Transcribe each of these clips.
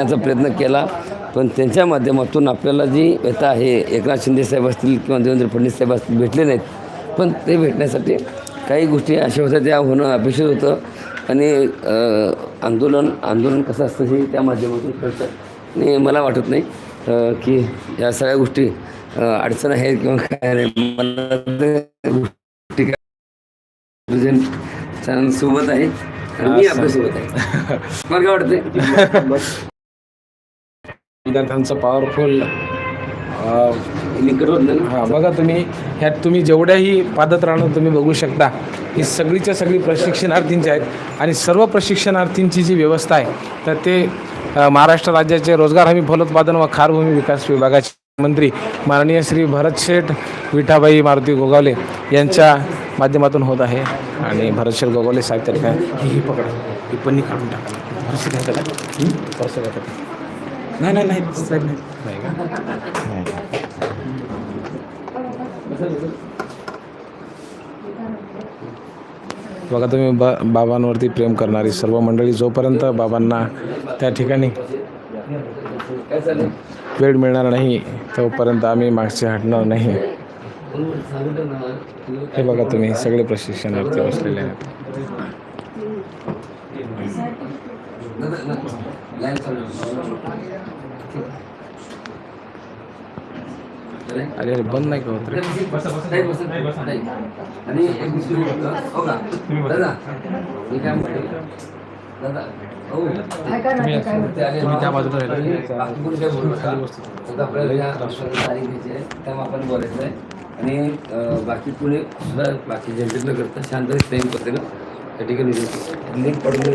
करण्याचा प्रयत्न केला. पण त्यांच्या माध्यमातून आपल्याला जी व्यथा आहे एकनाथ शिंदे साहेब असतील किंवा देवेंद्र फडणवीस साहेब असतील भेटले नाहीत. पण ते भेटण्यासाठी काही गोष्टी अशा होत्या त्या होणं अपेक्षित होतं. आणि आंदोलन आंदोलन कसं असतं हे त्या माध्यमातून कळतं. आणि मला वाटत नाही की या सगळ्या गोष्टी अडचण आहेत किंवा काय नाही. मला सोबत आहे मी आपल्यासोबत आहे. मला काय वाटतंय? विद्यार्थ्यांचं पॉवरफुल हां बघा तुम्ही ह्यात तुम्ही जेवढ्याही पादत राहणं तुम्ही बघू शकता ही सगळीच्या सगळी प्रशिक्षणार्थींच्या आहेत आणि सर्व प्रशिक्षणार्थींची जी व्यवस्था आहे तर ते महाराष्ट्र राज्याचे रोजगार हमी फलोत्पादन व खारभूमी विकास विभागाचे मंत्री माननीय श्री भरत शेठ विठाबाई मारुती गोगावले यांच्या माध्यमातून होत आहे. आणि भरत शेठ गोगावले साहेब तर काय ही ही पकडा. ही पन्नी काढून टाका. नाही नाही नाही साहेब नाही. बघा तुम्ही बा बाबांवरती प्रेम करणारी सर्व मंडळी जोपर्यंत बाबांना त्या ठिकाणी वेळ मिळणार नाही तोपर्यंत आम्ही मागचे हटणार नाही. हे बघा तुम्ही सगळे प्रशिक्षणार्थी बसलेले आहेत. अरे अरे बंद नाही करत होत रे आणि एक दुसरी गोष्ट, हो का? दादा, मी काय म्हणते? दादा, हो. तुम्ही काय आपल्याला तारीख घ्यायची आहे, तेव्हा आपण बोलायचं आहे. आणि बाकी पुढे सुद्धा बाकी जनतेत न करता शांत प्रेम करते ना त्या ठिकाणी लिंक पडून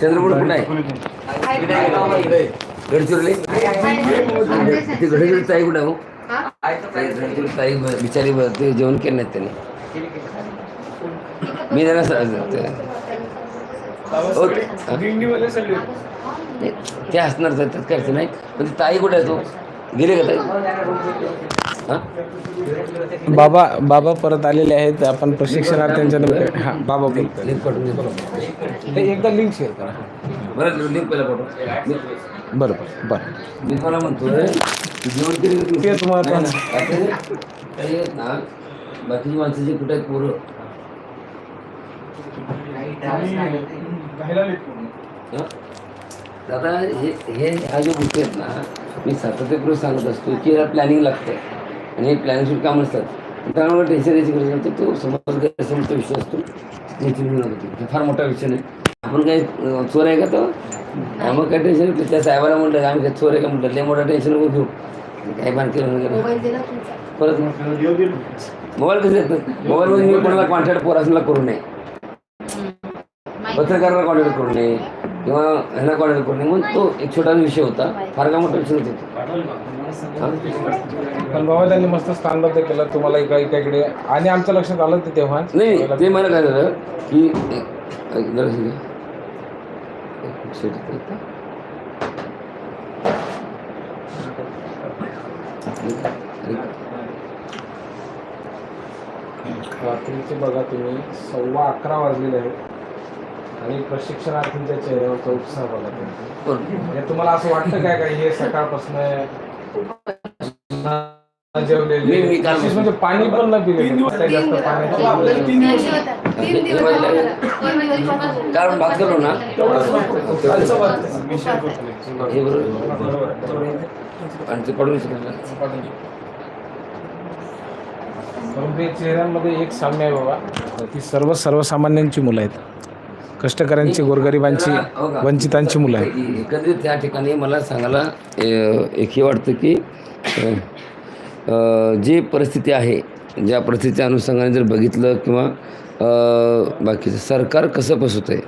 चंद्रपूर कुठे आहे? गडचिरोली? ते गडचिरोली ताई कुठे हो? ताई गडचिरोली ताई बिचारी ते जेवण केलं नाहीत त्यांनी. मी जरा स- ते- नाही, असणार त्यात अडचण नाही. पण ताई कुठे आहे तो? गेले का ताई? बाबा बाबा परत आलेले आहेत. आपण प्रशिक्षणार्थ्यांच्या हां बाबा. लिंक पाठवून दे एकदा लिंक शेअर करा. बरं लिंक पहिला पाठव बरं बरं बरं. मी मला म्हणतोय की जेवण केली तुम्हाला नाही ना. बाकीची माणसं जी कुठे आहेत पोरं? हं? दादा हे हे ह्या ज्या गोष्टी आहेत ना मी सातत्यपूर्वक सांगत असतो की याला प्लॅनिंग लागतं. आणि हे प्लॅनिंग काम असतात त्यामुळे टेन्शन द्यायची गरज नसते तो समज गैरसमजचा विषय असतो. टेन्शन घेऊ नका तुम्ही. फार मोठा विषय नाही. आपण काय अं, चोर आहे का तो? मग काय टेन्शन. त्या साहेबाला म्हटलं आम्ही काय चोर आहे का? म्हटलं लय मोठा टेन्शन नको घेऊ. काय बांधके परत मोबाईल कसं येतं? मोबाईलमध्ये मी कोणाला कॉन्टॅक्ट पोरासला करू नये. पत्रकाराला कॉन्टॅक्ट करू नये. किंवा ह्याला कॉन्टॅक्ट करू नये म्हणून तो एक छोटा विषय होता. फार का मोठा विषय होता? पण बाबा त्यांनी मस्त स्थानबद्ध केलं. तुम्हाला एका एका इकडे आणि आमच्या लक्षात आलं ते तेव्हा. नाही ते मला काय झालं की रात्रीचे बघा तुम्ही सव्वा अकरा वाजलेले आहेत. आणि प्रशिक्षणार्थींच्या चेहऱ्यावरचा उत्साह बघा तुम्ही बरं. म्हणजे तुम्हाला असं वाटतं काय काय हे सकाळपासून जेवलेले मी- मी काल- विशेष म्हणजे पाणी पण न कारण बात करू ना. हे आणि ते पडून या चेहऱ्यांमध्ये एक साम्य आहे बाबा ती सर्व सर्वसामान्यांची मुलं आहेत कष्टकऱ्यांची गोरगरिबांची वंचितांची मुलं आहेत. एकंदरीत त्या ठिकाणी मला सांगायला अ, एकही वाटतं की जी परिस्थिती आहे ज्या परिस्थितीच्या अनुषंगाने जर बघितलं किंवा बाकीचं सरकार कसं फसवतं आहे